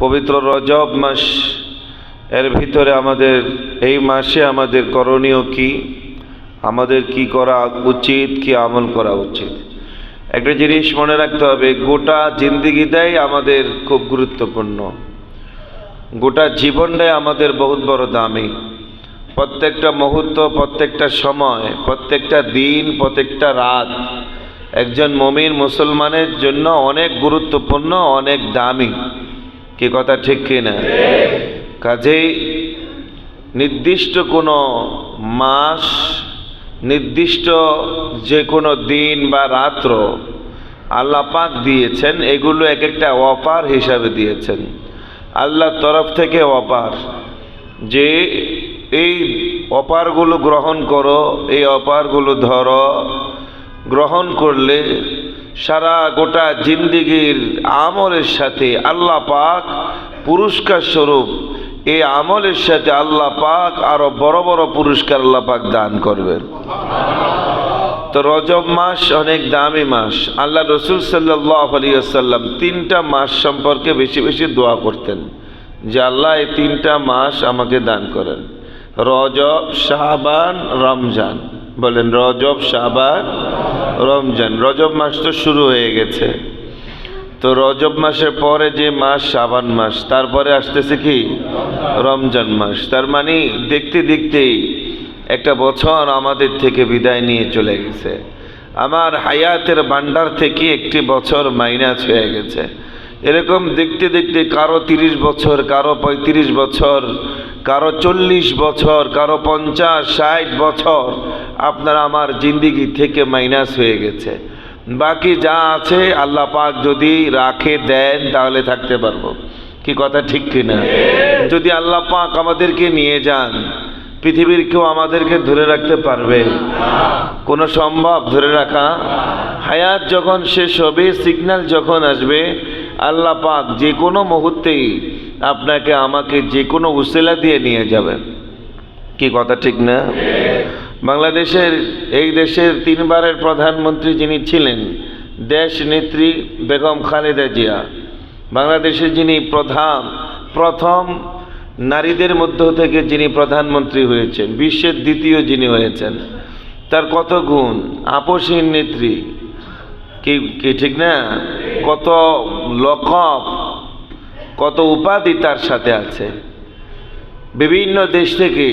পবিত্র রজব মাস, এর ভিতরে আমাদের, এই মাসে আমাদের করণীয় কি? আমাদের কি করা উচিত, কি আমল করা উচিত? একটা জিনিস মনে রাখতে হবে, গোটা জিন্দিগিটাই আমাদের খুব গুরুত্বপূর্ণ। গোটা জীবনটাই আমাদের বহুত বড় দামি। প্রত্যেকটা মুহূর্ত, প্রত্যেকটা সময়, প্রত্যেকটা দিন, প্রত্যেকটা রাত একজন মমিন মুসলমানের জন্য অনেক গুরুত্বপূর্ণ, অনেক দামি। কি কথা? ঠিক কিনা? কাজেই নির্দিষ্ট কোনো মাস, নির্দিষ্ট যে কোনো দিন বা রাত্র আল্লাহ পাক দিয়েছেন, এগুলো এক একটা অপার হিসাবে দিয়েছেন। আল্লাহর তরফ থেকে অপার। যে এই অপারগুলো গ্রহণ করো, এই অপারগুলো ধরো, গ্রহণ করলে সারা গোটা জিন্দিগির আমলের সাথে আল্লাহ পাক পুরস্কার স্বরূপ এই আমলের সাথে আল্লাহ পাক আরও বড় বড় পুরস্কার আল্লাহ পাক দান করবেন। তো রজব মাস অনেক দামি মাস। আল্লাহ রসুল সাল্লাহ আলিয়াল্লাম তিনটা মাস সম্পর্কে বেশি বেশি দোয়া করতেন যে আল্লাহ এই তিনটা মাস আমাকে দান করেন। রজব শাহবান রমজান। বলেন, রজব শাহবান রমজান, রজব মাস তো শুরু হয়ে গেছে। তো রজব মাসের পরে যে মাস, শাবান মাস, তারপরে আসতেছে কি? রমজান মাস। তার মানে দেখতে দেখতেই একটা বছর আমাদের থেকে বিদায় নিয়ে চলে গেছে। আমার হায়াতের ভান্ডার থেকে একটি বছর মাইনাস হয়ে গেছে। এরকম দেখতে দেখতে কারও তিরিশ বছর, কারও পঁয়ত্রিশ বছর কারও চল্লিশ বছর, কারও পঞ্চাশ, ষাট বছর আপনার আমার জিন্দিগি থেকে মাইনাস হয়ে গেছে। বাকি যা আছে আল্লাহ পাক যদি রাখে, দেন, তাহলে থাকতে পারব। কি কথা ঠিক কিনা? যদি আল্লাহ পাক আমাদেরকে নিয়ে যান, পৃথিবীর কেউ আমাদেরকে ধরে রাখতে পারবে? কোনো সম্ভব ধরে রাখা? হায়াত যখন শেষ হবে সিগন্যাল যখন আসবে, আল্লাহ পাক যে কোনো মুহূর্তেই আপনাকে আমাকে যে কোনো উসেলা দিয়ে নিয়ে যাবেন। কি কথা ঠিক না? বাংলাদেশের এই দেশের তিনবারের প্রধানমন্ত্রী যিনি ছিলেন, দেশ নেত্রী বেগম খালেদা জিয়া বাংলাদেশের যিনি প্রধান, প্রথম নারীদের মধ্য থেকে যিনি প্রধানমন্ত্রী হয়েছেন, বিশ্বের দ্বিতীয় যিনি হয়েছেন, তার কত গুণ আপসীন নেত্রী, কি কি ঠিক না? কত লকব কত উপাধি তার সাথে আছে। বিভিন্ন দেশ থেকে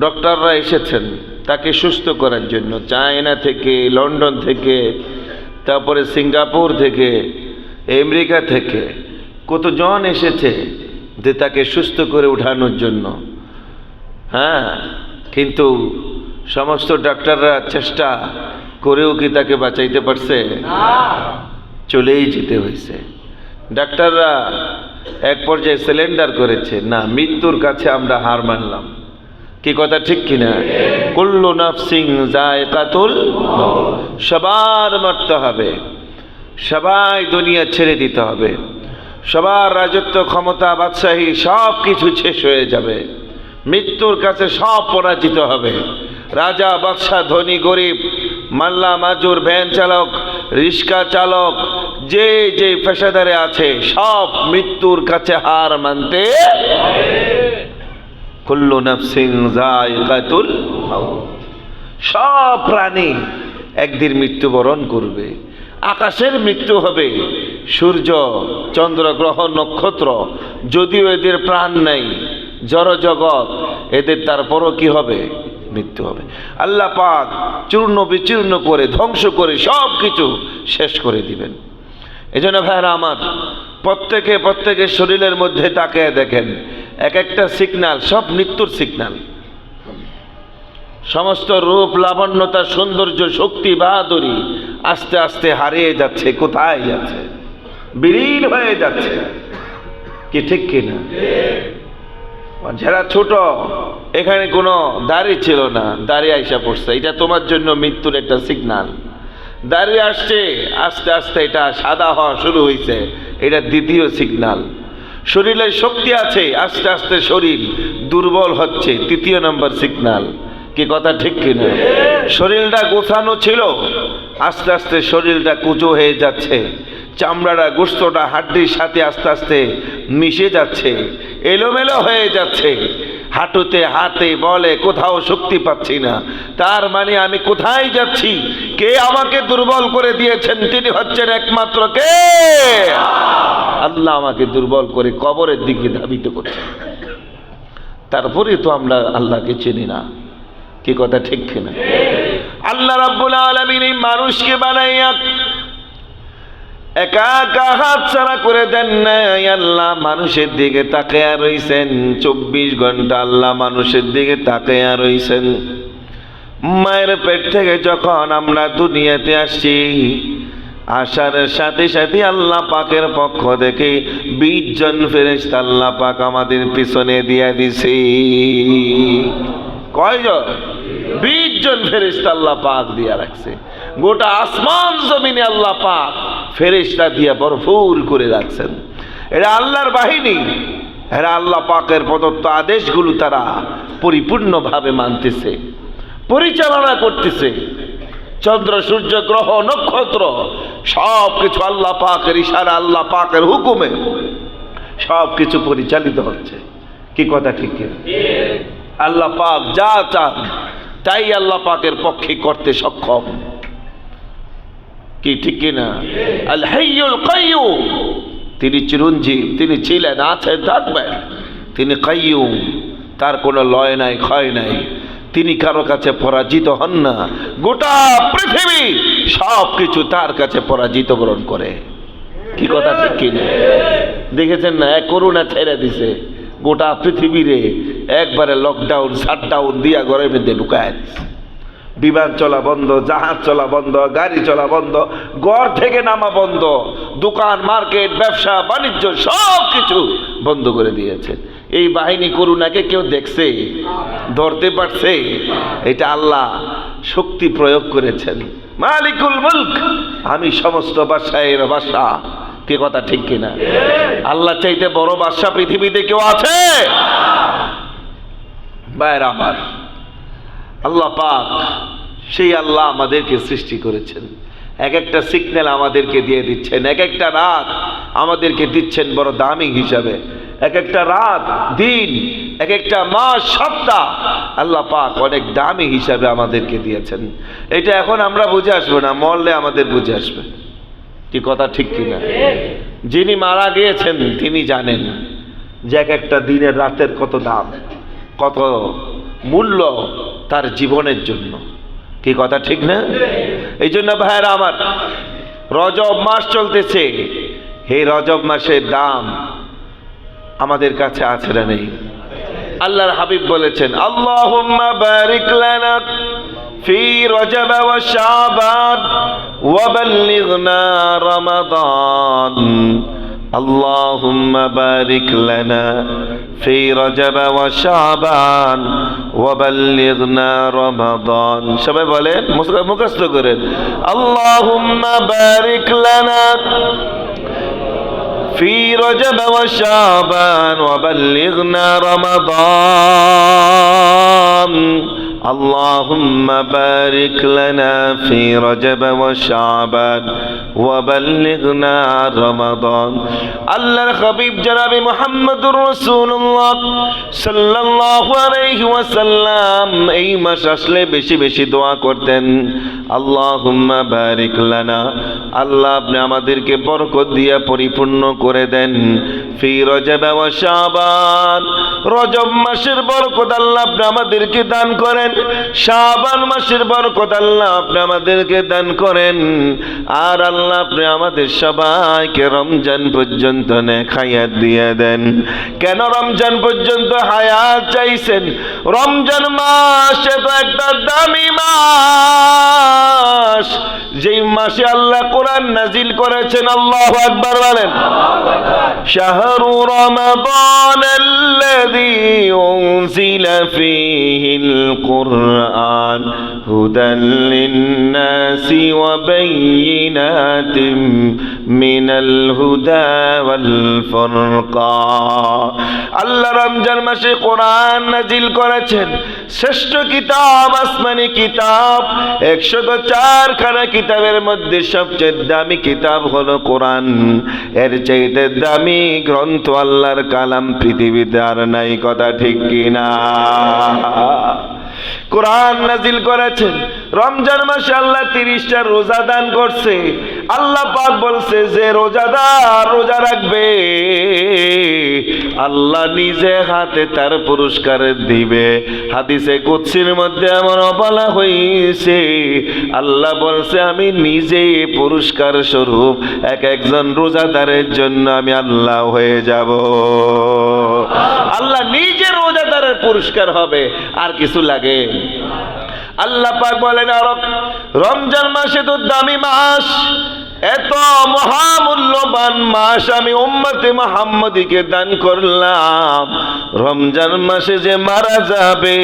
ডক্টররা এসেছেন তাকে সুস্থ করার জন্য। চায়না থেকে লন্ডন থেকে তারপরে সিঙ্গাপুর থেকে আমেরিকা থেকে। কতজন এসেছে যে তাকে সুস্থ করে উঠানোর জন্য? হ্যাঁ কিন্তু সমস্ত ডাক্তাররা চেষ্টা করেও কি তাকে বাঁচাইতে পারছে? চলেই যেতে হয়েছে। ডাক্তাররা এক পর্যায়ে সিলিন্ডার করেছে, না, মৃত্যুর কাছে আমরা হার মানলাম। কি কথা, ঠিক কিনা? কুল্লু নাফসিং জায়কাতুল সবার মরতে হবে, সবাই দুনিয়া ছেড়ে দিতে হবে। সবার রাজত্ব ক্ষমতা, বাদশাহী সব কিছু শেষ হয়ে যাবে। মৃত্যুর কাছে সব পরাজিত হবে। রাজা, বাদশাহ, ধনী, গরিব, মাল্লা, মাজুর, ভ্যান চালক, রিক্সা চালক যে যে পেশাদারে আছে, সব মৃত্যুর কাছে হার মানতে কুল্লু সব প্রাণী একদিন মৃত্যুবরণ করবে। আকাশের মৃত্যু হবে, সূর্য, চন্দ্র, গ্রহ, নক্ষত্র, যদিও এদের প্রাণ নেই, জড় জগৎ, এদের তারপরও কি হবে, মৃত্যু হবে। আল্লাহ পাক চূর্ণ বিচূর্ণ করে, ধ্বংস করে সব কিছু শেষ করে দিবেন। এজন্য ভাইরা আমার, প্রত্যেকে প্রত্যেকের শরীরের মধ্যে তাকে দেখেন এক একটা সিগনাল সব মৃত্যুর সিগনাল সমস্ত রূপ, লাবণ্যতা, সৌন্দর্য, শক্তি, বাহাদুরি আস্তে আস্তে হারিয়ে যাচ্ছে, কোথায় যাচ্ছে? বিলীন হয়ে যাচ্ছে। কি ঠিক কিনা যারা ছোট, এখানে কোনো দাড়ি ছিল না, দাড়ি আইসা পড়ছে। এটা তোমার জন্য মৃত্যুর একটা সিগনাল দাড়ি আসছে, আস্তে আস্তে এটা সাদা হওয়া শুরু হয়েছে এটা দ্বিতীয় সিগনাল শরীরের শক্তি আছে, আস্তে আস্তে শরীর দুর্বল হচ্ছে, তৃতীয় নম্বর সিগনাল কি কথা ঠিক কিনা? শরীরটা গোছানো ছিল, আস্তে আস্তে শরীরটা কুচো হয়ে যাচ্ছে। চামড়াটা গোস্তটা হাড্ডির সাথে আস্তে আস্তে মিশে যাচ্ছে, এলোমেলো হয়ে যাচ্ছে। হাঁটুতে হাতে বলে, কোথাও শক্তি পাচ্ছি না। তার মানে আমি কোথায় যাচ্ছি? কে আমাকে দুর্বল করে দিয়েছেন? তিনি হচ্ছেন একমাত্র কে? আল্লাহ আমাকে দুর্বল করে কবরের দিকে ধাবিত করছেন। তারপরে তো আমরা আল্লাহকে চিনি না। কি কথা, ঠিক কিনা? আল্লাহ রাব্বুল আলামিন এই মানুষকে বানাইয়া একা একা হাত ছাড়া করে দেন নাই আল্লাহ, মানুষের দিকে তাকায়া রইছেন। চব্বিশ ঘণ্টা আল্লাহ মানুষের দিকে তাকায়া রইছেন। মায়ের পেট থেকে যখন আমরা দুনিয়াতে আসছি, আসার সাথে সাথে আল্লাহ পাকের পক্ষ থেকে বিশ জন ফেরেশতা আল্লাহ পাক আমাদের পিছনে দিয়া দিছে। কয়জন? বিশ জন ফেরেশতা আল্লাহ পাক দিয়া রাখছে। গোটা আসমান জমিনে আল্লাহ পাক ফেরেশতা দিয়া ভরপুর করে রাখছেন। এরা আল্লাহর বাহিনী। এরা আল্লাহ পাকের প্রদত্ত আদেশগুলো তারা পরিপূর্ণভাবে মানতেছে, পরিচালনা করতেছে। চন্দ্র, সূর্য, গ্রহ, নক্ষত্র সব কিছু আল্লাহ পাকের ইশারা, আল্লাহ পাকের হুকুমে সব কিছু পরিচালিত হচ্ছে। কি কথা ঠিক আল্লাহ পাক যা চান, তাই আল্লাহ পাকের পক্ষে করতে সক্ষম। কি, ঠিক কিনা? আল হাইয়ুল কাইয়ুম তিনি চিরঞ্জীব, তিনি ছিলেন আছেন থাকবেন। তিনি কাইয়ুম তার কোনো লয় নাই, ক্ষয় নাই। তিনি কারও কাছে পরাজিত হন না। গোটা পৃথিবী সব কিছু তার কাছে পরাজিত গ্রহণ করে। কি কথা, ঠিক কিনা? দেখেছেন না, এক করুণা ছেড়ে দিছে। গোটা পৃথিবীরে একবারে লকডাউন শাটডাউন দিয়া ঘরের মধ্যে ঢুকায় দিছে। বিমান চলা বন্ধ, জাহাজ চলা বন্ধ, গাড়ি চলা বন্ধ, ঘর থেকে নামা বন্ধ, দোকান, মার্কেট, ব্যবসা, বাণিজ্য সব কিছু বন্ধ করে দিয়েছে। এই বাহিনী করুণাকে কেউ দেখছে? ধরতে পারছে? এটা আল্লাহ শক্তি প্রয়োগ করেছেন। মালিকুল মুলক, আমি সমস্ত বাসায়ের বাসা কে কথা ঠিক কিনা? আল্লাহ চাইতে বড় বাদশা পৃথিবীতে কেউ আছে? বাইর আমার আল্লাহ পাক সেই আল্লাহ আমাদেরকে সৃষ্টি করেছেন। এক একটা সিগন্যাল আমাদেরকে দিয়ে দিচ্ছেন। এক একটা রাত আমাদেরকে দিচ্ছেন বড় দামি হিসাবে। এক একটা রাত, দিন, এক একটা মাস, সপ্তাহ আল্লাহ পাক অনেক দামি হিসাবে আমাদেরকে দিয়েছেন। এটা এখন আমরা বুঝে আসব না, মরলে আমাদের বুঝে আসবে। কি কথা ঠিক কিনা? যিনি মারা গিয়েছেন, তিনি জানেন যে এক একটা দিনের রাতের কত দাম, কত মূল্য তার জীবনের জন্য। কি কথা ঠিক না? এই জন্য ভাইয়েরা আমার, রজব মাস চলতেছে। এই রজব মাসের দাম আমাদের কাছে আছে না নেই। আল্লাহর হাবিব বলেছেন, আল্লাহুম্মা বারিক ওয়া শাবান ওয়া বাল্লিগনা রমাদান। اللهم بارك لنا في رجب وشعبان وبلغنا رمضان সবাই বলেন মুখস্থ করেন اللهم بارك لنا في رجب وشعبان وبلغنا رمضان اللهم بارك لنا في رجب وشعبان ওয়াবাল্লিগনা রমাদান। আল্লাহর হাবিব জনাবে মুহাম্মদুর রাসূলুল্লাহ সাল্লাল্লাহু আলাইহি ওয়াসাল্লাম এই মাস আসলে বেশি বেশি দোয়া করতেন। আল্লাহুম্মা বারিক লানা। আল্লাহ আপনি আমাদেরকে বরকত দিয়ে পরিপূর্ণ করে দেন। ফি রজব ওয়া শাবান। রজব মাসের বরকত আল্লাহ আপনি আমাদেরকে দান করেন। শাবান মাসের বরকত আল্লাহ আপনি আমাদেরকে দান করেন। আর আল্লাহ আপনি আমাদের সবাইকে রমজান পর্যন্ত খাইয়াত দিয়ে দেন কেন রমজান পর্যন্ত হায়াত চাইছেন রমজান মাস তো একটা দামি মাস যেই মাসে আল্লাহ কোরআন নাজিল করেছেন আল্লাহ আকবার বলেন শাহরু রমাদান الذي أنزل فيه القرآن هدى للناس وبينات من الهدى والفرقان আল্লাহ রমজান মাসে কোরআন নাজিল করেছেন শ্রেষ্ঠ কিতাব আসমানি কিতাব একশত চারখানা কিতাবের মধ্যে সবচেয়ে দামি কিতাব হলো কোরআন এর চাইতে দামি গ্রন্থ আল্লাহর কালাম পৃথিবীতে আর নাই কথা ঠিক কিনা কোরআন নাজিল করেছেন রমজান মাসে আল্লাহ তিরিশটা রোজা দান করছে। আল্লাহ পাক বলছে, যে রোজাদার রোজা রাখবে, আল্লাহ নিজে হাতে তার পুরস্কার দিবে। হাদিসে কুৎসির মধ্যে আমার বলা হয়েছে, আল্লাহ বলছে, আমি নিজে পুরস্কার স্বরূপ এক একজন রোজাদারের জন্য আমি আল্লাহ হয়ে যাব। আল্লাহ নিজে রোজাদারের পুরস্কার হবে, আর কিছু লাগে? আল্লাহ পাক বলেন আর রমজান মাসে তো দামি মাস। এত মহামূল্যবান মাস আমি উম্মতে মোহাম্মদীকে দান করলাম। রমজান মাসে যে মারা যাবে,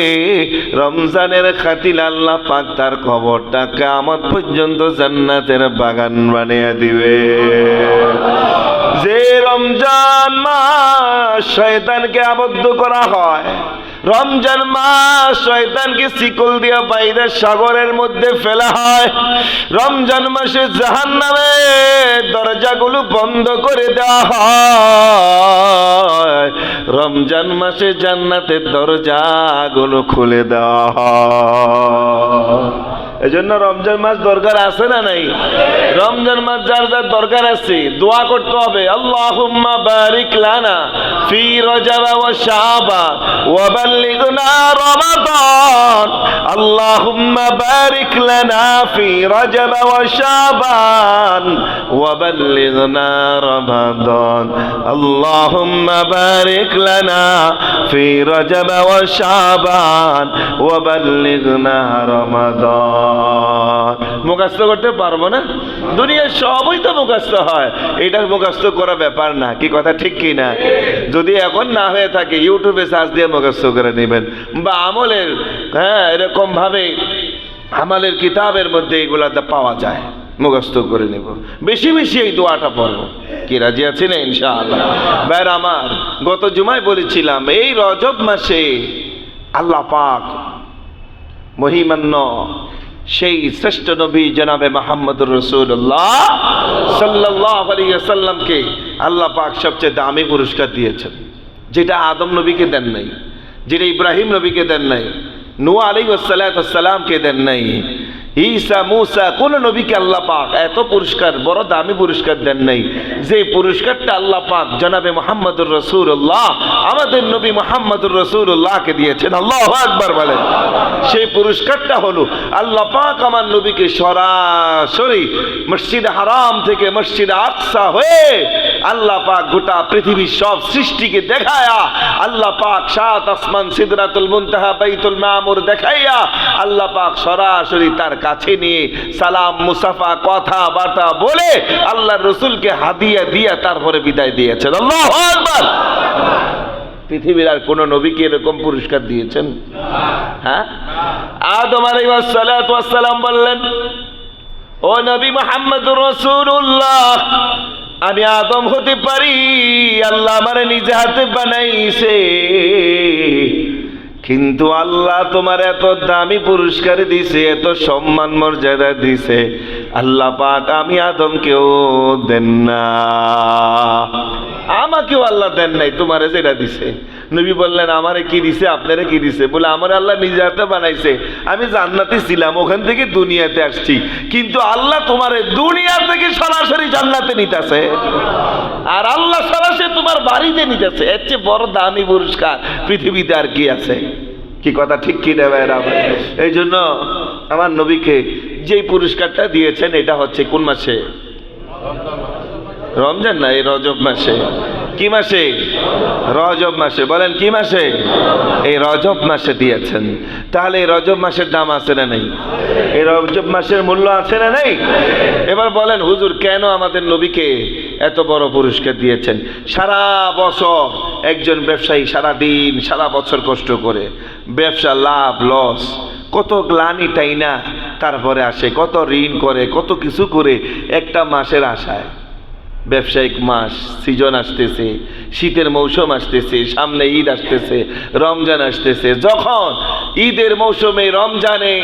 রমজানের খাতিল আল্লাহ পাক তার খবরটা আমার পর্যন্ত জান্নাতের বাগান বানিয়ে দিবে। যে রমজান মাস শয়তানকে আবদ্ধ করা হয় রমজান মাস শয়তানকে শিকল দিয়া বাইরে সাগরের মধ্যে ফেলা হয়। রমজান মাসে জাহান নামে দরজাগুলো বন্ধ করে দেওয়া হয়। রমজান মাসে জান্নাতের দরজাগুলো খুলে দেওয়া হয়। এজন্য রমজান মাস দরকার আছে না নাই? রমজান মাস যার যার দরকার আছে, দোয়া করতে হবে। আল্লাহুম্মা বারিক লানা ফি রজব ওয়া শাবান ওয়া বাল্লিগনা রমাদান। আল্লাহুম্মা বারিক লানা ফি রজব ওয়া শাবান ওয়া বাল্লিগনা রমাদান। আল্লাহুম্মা বারিক লানা ফি রজব ওয়া শাবান ওয়া বাল্লিগনা রমাদান। মুখস্থ করতে পারব না? দুনিয়ার সবই তো মুখস্থ হয়। এটা মুখস্থ করা ব্যাপার না। কি কথা, ঠিক কি না? যদি এখন না হয়ে থাকে, ইউটিউবে সার্চ দিয়ে মুখস্থ করে নেবেন। বা আমলের হ্যাঁ এরকম ভাবে আমলের কিতাবের মধ্যে এগুলা পাওয়া যায়। মুখস্থ করে নেব। বেশি বেশি এই দোয়াটা পড়ব। কি, রাজি আছি না, ইনশাআল্লাহ? ব্যার আমার, গত জুমায় বলেছিলাম, এই রজব মাসে আল্লাহ পাক মহিমান্য সেই শ্রেষ্ঠ নবী জনাবে মাহমুদুর রসুল্লাহ সাল্লাহ সাল্লামকে আল্লাহ পাক সবচেয়ে দামি পুরস্কার দিয়েছেন। যেটা আদম নবীকে দেন নাই, যেটা ইব্রাহিম নবীকে দেন নাই নুয়া আলী ওসালাতামকে দেন নাই ঈসা, মুসা, কোন নবীকে আল্লাহ পাক এত পুরস্কার, বড় দামি পুরস্কার দেন নাই। যে পুরস্কারটা আল্লাহ পাক জনাবে মোহাম্মদুর রসুল্লাহ আমাদের নবী মোহাম্মদুর রসুল্লাহকে দিয়েছেন। আল্লাহ একবার বলেন। সেই পুরস্কারটা হলো, আল্লাহ পাক আমার নবীকে সরাসরি মসজিদ হারাম থেকে মসজিদ আকসা হয়ে আল্লাহ পাক গোটা পৃথিবীর সব সৃষ্টিকে দেখায়া, আল্লাহ পাক সাত আসমান সিদরাতুল মুনতাহা, বাইতুল মামুর দেখাইয়া, আল্লাহ পাক সরাসরি তার কাছে নিয়ে সালাম, মুসাফা কথা বার্তা বলে আল্লাহ রসুলকে হাদিয়া দিয়া তারপরে বিদায় দিয়েছেন। আল্লাহ পৃথিবীর আর কোন নবীকে এরকম পুরস্কার দিয়েছেন? হ্যাঁ? আদম আলাইসালাম বললেন, ও নবী মোহাম্মদ রসুল্লাহ আমি আদম হতে পারি, আল্লাহ আমার নিজে হাতে বানাইছে। কিন্তু আল্লাহ তোমার এত দামি পুরস্কার দিছে, এত সম্মান মর্যাদা দিছে। আল্লাহ পাক, আমি আদমকেও দেন না। আমাকেও আল্লাহ দেন নাই, তোমারে যেটা দিছে। নবী বললেন, আমারে কি দিছে, আপনারে কি দিছে? বলে, আমার আল্লাহ নিজে হাতে বানাইছে। আমি জান্নাতে ছিলাম, ওখান থেকে দুনিয়াতে আসছি। কিন্তু আল্লাহ তোমারে দুনিয়া থেকে সরাসরি জান্নাতে নিতেছে। আর আল্লাহ সারা সে তোমার বাড়িতে নিতেছে। এর চেয়ে বড় দামি পুরস্কার পৃথিবীতে আর কি আছে? কি কথা ঠিক কি নেবে এই জন্য আমার নবীকে যেই পুরস্কারটা দিয়েছেন, এটা হচ্ছে কোন মাসে? রমজান না, এই রজব মাসে। কি মাসে? রজব মাসে। বলেন, কি মাসে? এই রজব মাসে দিয়েছেন। তাহলে এই রজব মাসের দাম আছে না নেই? এই রজব মাসের মূল্য আছে না নেই? এবার বলেন, হুজুর, কেন আমাদের নবীকে এত বড় পুরস্কার দিয়েছেন? সারা বছর একজন ব্যবসায়ী সারা দিন সারা বছর কষ্ট করে ব্যবসা, লাভ, লস, কত গ্লানি টাইনা তারপরে আসে, কত ঋণ করে, কত কিছু করে একটা মাসের আশায়। ব্যবসায়িক মাস সিজন আসতেছে, শীতের মৌসুম আসতেছে, সামনে ঈদ আসতেছে, রমজান আসতেছে। যখন ঈদের মৌসুমে রমজানে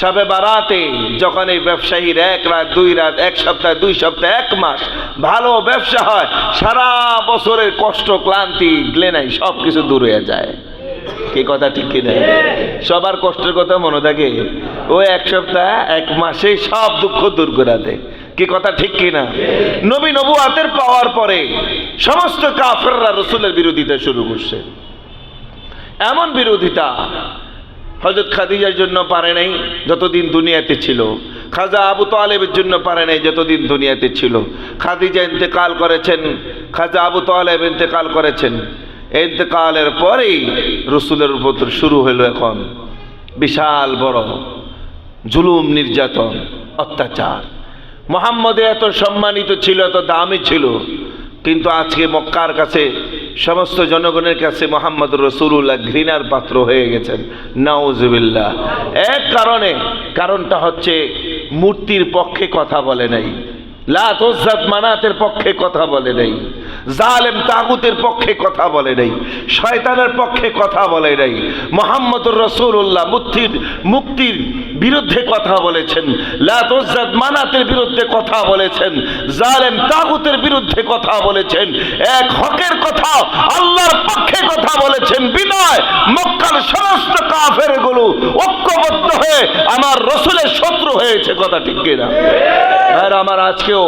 সবে বারাতে, যখন এই ব্যবসায়ীর এক রাত, দুই রাত, এক সপ্তাহ, দুই সপ্তাহ, এক মাস ভালো ব্যবসা হয়, সারা বছরের কষ্ট, ক্লান্তি, গ্লেনাই সব কিছু দূর হয়ে যায়। কি কথা ঠিক কিনা সবার কষ্টের কথা মনে থাকে। ও এক সপ্তাহ, এক মাসে সব দুঃখ দূর করে দেয়। কি কথা ঠিক কিনা? নবী নবুয়াতের পাওয়ার পরে সমস্ত কাফেররা রসুলের বিরোধিতা শুরু করছে। এমন বিরোধিতা হজরত খাদিজার জন্য পারে নাই, যতদিন দুনিয়াতে ছিল। খাজা আবু তালেবের জন্য পারে নাই, যতদিন দুনিয়াতে ছিল। খাদিজা ইন্তেকাল করেছেন, খাজা আবু তালেব ইন্তেকাল করেছেন। ইন্তেকালের পরেই রসুলের উপর শুরু হলো এখন বিশাল বড় জুলুম, নির্যাতন, অত্যাচার। মোহাম্মদে এত সম্মানিত ছিল, এত দামি ছিল। কিন্তু আজকে মক্কার কাছে সমস্ত জনগণের কাছে মোহাম্মদ রসুল্লাহ ঘৃণার পাত্র হয়ে গেছেন। নাউজুবিল্লাহ। এক কারণে, কারণটা হচ্ছে মূর্তির পক্ষে কথা বলে নাই। লাত মানাতের পক্ষে কথা বলে নাই। জালেম তাগুতের পক্ষে কথা বলে নাই, শয়তানের পক্ষে কথা বলে নাই, মোহাম্মদুর রসুল্লাহ মুক্তির মুক্তির বিরুদ্ধে কথা বলেছেন লাত ওজ্জাত মানাতের বিরুদ্ধে কথা বলেছেন, জালেম তাগুতের বিরুদ্ধে কথা বলেছেন, এক হকের কথা আল্লাহর পক্ষে কথা বলেছেন, বিনয় মক্কার সমস্ত কাফেরগুলো ঐক্যবদ্ধ হয়ে আমার রসুলের শত্রু হয়েছে, কথা ঠিক কিনা? আর আমার আজকেও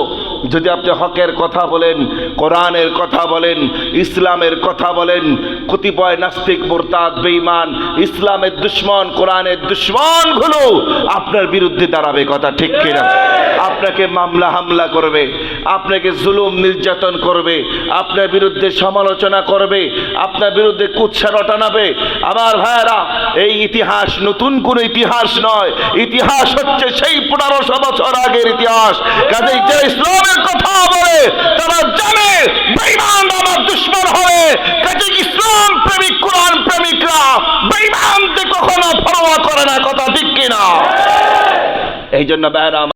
যদি আপনি হকের কথা বলেন, কোরআনের কথা বলেন, ইসলামের কথা বলেন, কতিপয় নাস্তিক, মোরতাদ, বেঈমান, ইসলামের দুশ্মন, কোরআনের দুশ্মনগুলো আপনার বিরুদ্ধে দাঁড়াবে, কথা ঠিক কিনা? আপনাকে মামলা, হামলা করবে, আপনাকে জুলুম, নির্যাতন করবে, আপনার বিরুদ্ধে সমালোচনা করবে, আপনার বিরুদ্ধে কুৎসা রটানাবে আমার ভাইয়েরা, এই ইতিহাস নতুন কোন ইতিহাস নয়, ইতিহাস হচ্ছে সেই পনেরোশো বছর আগের ইতিহাস। কাজেই যে ইসলামের কথা বলে তারা জানে বেইমান আমার দুশ্মন হবে। কাজে ইসলাম, প্রেমিক কোরআন, প্রেমিকরা বেঈমানকে কখনো পরোয়া করে না, কথা ঠিক কিনা? এই জন্য ভাইয়েরা